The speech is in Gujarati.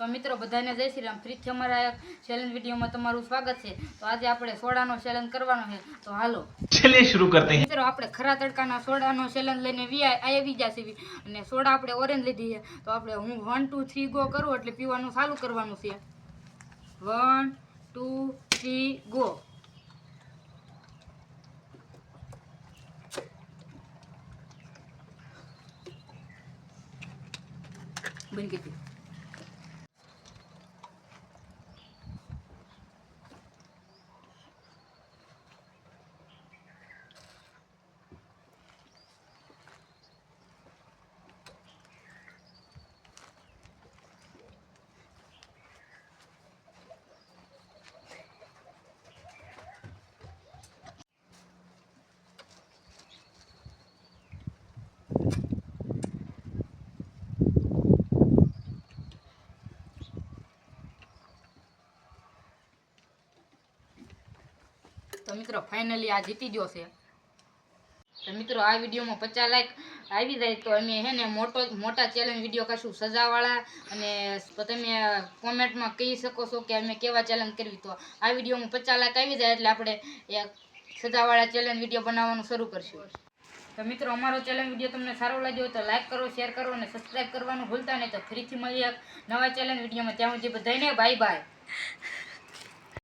તો મિત્રો બધાને જય શ્રી રામ. ફરીથી અમારા ચેલેન્જ વિડીયોમાં તમારું સ્વાગત છે. તો આજે આપણે સોડાનો ચેલેન્જ કરવાનો છે. તો હાલો. ચલે શરૂ કરતે હૈ. મિત્રો આપણે ખરા તડકાના સોડાનો ચેલેન્જ લઈને વી આવી ગયા છે. અને સોડા આપણે ઓરેન્જ લીધી છે. તો આપણે હું 1 2 3 ગો કરું એટલે પીવાનું ચાલુ કરવાનું છે. 1 2 3 ગો બની ગઈ તો મિત્રો ફાઇનલી આ જીતી ગયો છે. તો મિત્રો, આ વિડીયોમાં પચાસ લાઈક આવી જાય તો અમે હે ને મોટો મોટા ચેલેન્જ વીડિયો કરશું સજાવાળા. અને તમે કોમેન્ટમાં કહી શકો છો કે અમે કેવા ચેલેન્જ કરવી. તો આ વિડીયોમાં પચાસ લાખ આવી જાય એટલે આપણે સજાવાળા ચેલેન્જ વીડિયો બનાવવાનું શરૂ કરશું. તો મિત્રો, અમારો ચેલેન્જ વીડિયો તમને સારો લાગ્યો હોય તો લાઈક કરો શેર કરો અને સબસ્ક્રાઈબ કરવાનું ભૂલતા નહીં. તો ફરીથી મળીએ નવા ચેલેન્જ વિડીયોમાં ત્યાં સુધી બધાને બાય બાય